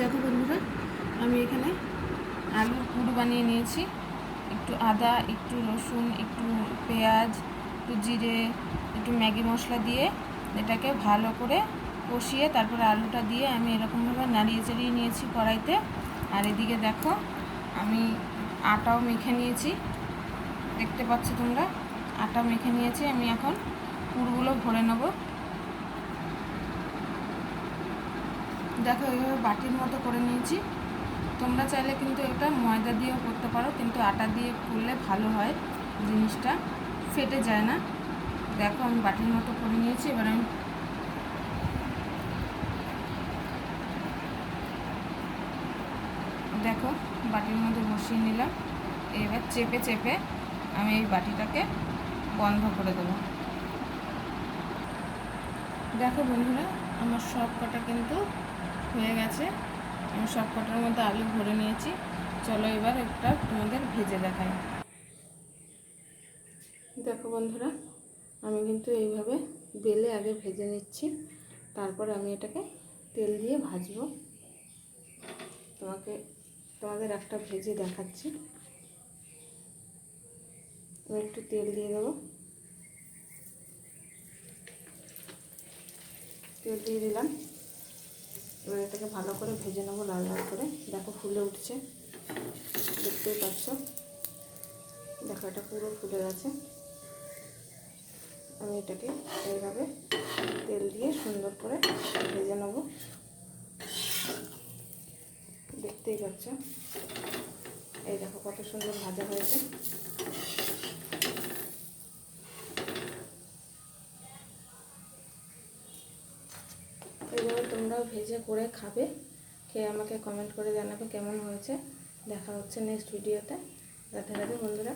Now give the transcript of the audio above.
দেখো বন্ধুরা, আমি এখানে আলুর পুর বানিয়ে নিয়েছি। একটু আদা, একটু রসুন, একটু পেঁয়াজ, একটু জিরে, একটু ম্যাগি মশলা দিয়ে এটাকে ভালো করে কষিয়ে তারপরে আলুটা দিয়ে আমি এরকমভাবে নাড়িয়ে চাড়িয়ে নিয়েছি কড়াইতে। আর এদিকে দেখো, আমি আটাও মেখে নিয়েছি। দেখতে পাচ্ছ তোমরা? আটা মেখে নিয়েছি। আমি এখন পুরগুলো ভরে নেব। দেখো, এইভাবে বাটির মতো করে নিয়েছি। তোমরা চাইলে কিন্তু এটা ময়দা দিয়েও করতে পারো, কিন্তু আটা দিয়ে করলে ভালো হয় জিনিসটা। ফেটে যায় না। দেখো, আমি বাটির মতো করে নিয়েছি। এবার আমি দেখো, বাটির মধ্যে বসিয়ে নিলাম। এবার চেপে চেপে আমি এই বাটিটাকে বন্ধ করে দেবো। দেখো বন্ধুরা, আমার সব কটা কিন্তু হয়ে গেছে। আমি সব কটার মধ্যে আলু ভরে নিয়েছি। চলো এবার একটা তোমাদের ভেজে দেখাই। দেখো বন্ধুরা, আমি কিন্তু এইভাবে বেলে আগে ভেজে নিচ্ছি। তারপরে আমি এটাকে তেল দিয়ে ভাজবো। তোমাকে, তোমাদের একটা ভেজে দেখাচ্ছি। একটু তেল দিয়ে দেবো। তেল দিয়ে দিলাম। এবার এটাকে ভালো করে ভেজে নেব লাল লাল করে। দেখো ফুলে উঠছে। দেখতেই পাচ্ছ? দেখো, এটা পুরো ফুলে গেছে। আমি এটাকে এইভাবে তেল দিয়ে সুন্দর করে ভেজে নেব। দেখতেই পাচ্ছ? এই দেখো, কত সুন্দর ভাজা হয়েছে। তোমরাও ভেজে করে খাবে। খেয়ে আমাকে কমেন্ট করে জানাবে কেমন হয়েছে। দেখা হচ্ছে নেক্সট ভিডিওতে রাধে রাধে বন্ধুরা।